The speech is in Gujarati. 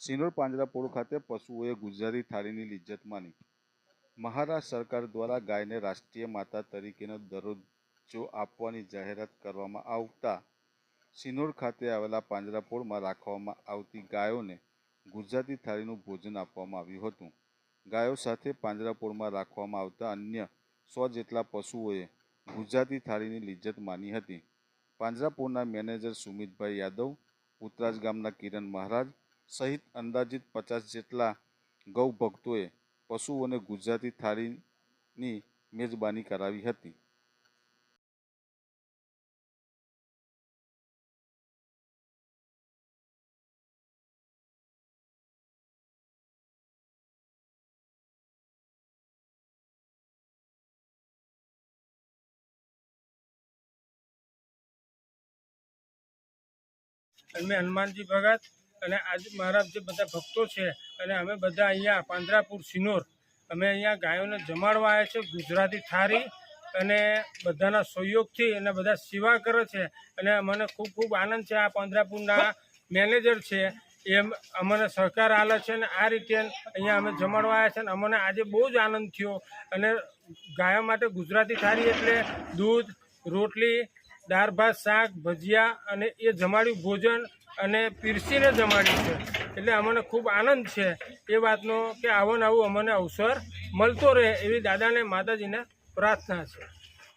સિનોર પાંજરાપોળ ખાતે પશુઓએ ગુજરાતી થાળીની લિજ્જત માની. મહારાષ્ટ્ર સરકાર દ્વારા ગાયને રાષ્ટ્રીય માતા તરીકેનો દરજ્જો આપવાની જાહેરાત કરવામાં આવતા સિનોર ખાતે આવેલા પાંજરાપોળમાં રાખવામાં આવતી ગાયોને ગુજરાતી થાળીનું ભોજન આપવામાં આવ્યું હતું. ગાયો સાથે પાંજરાપોળમાં રાખવામાં આવતા અન્ય સો જેટલા પશુઓએ ગુજરાતી થાળીની લિજ્જત માની હતી. પાંજરાપોળના મેનેજર સુમિતભાઈ યાદવ ઉતરાજ ગામના કિરણ મહારાજ સહિત અંદાજિત પચાસ જેટલા ગૌ ભક્તોએ પશુઓને ગુજરાતી થાળીની મેજબાની કરાવી હતી. અમે હનુમાનજી ભગત અને આજે મારા જે બધા ભક્તો છે, અને અમે બધા અહીંયા પાંજરાપુર સિનોર, અમે અહીંયા ગાયોને જમાડવા આવ્યા છે ગુજરાતી થાળી અને બધાના સહયોગથી અને બધા સેવા કરે છે, અને મને ખૂબ ખૂબ આનંદ છે, આ પાંજરાપુરના મેનેજર છે એ અમને સહકાર આલે છે, અને આ રીતે અહીંયા અમે જમાડવા આવ્યા છે અને અમને આજે બહુ જ આનંદ થયો, અને ગાયો માટે ગુજરાતી થાળી એટલે દૂધ, રોટલી, દાળ, ભાત, શાક, ભજીયા, અને એ જમાડ્યું ભોજન અને પીરસીને જમાડી છે. એટલે અમને ખૂબ આનંદ છે એ વાતનો કે આવો ને આવું અમને અવસર મળતો રહે એવી દાદાને માતાજીને પ્રાર્થના છે.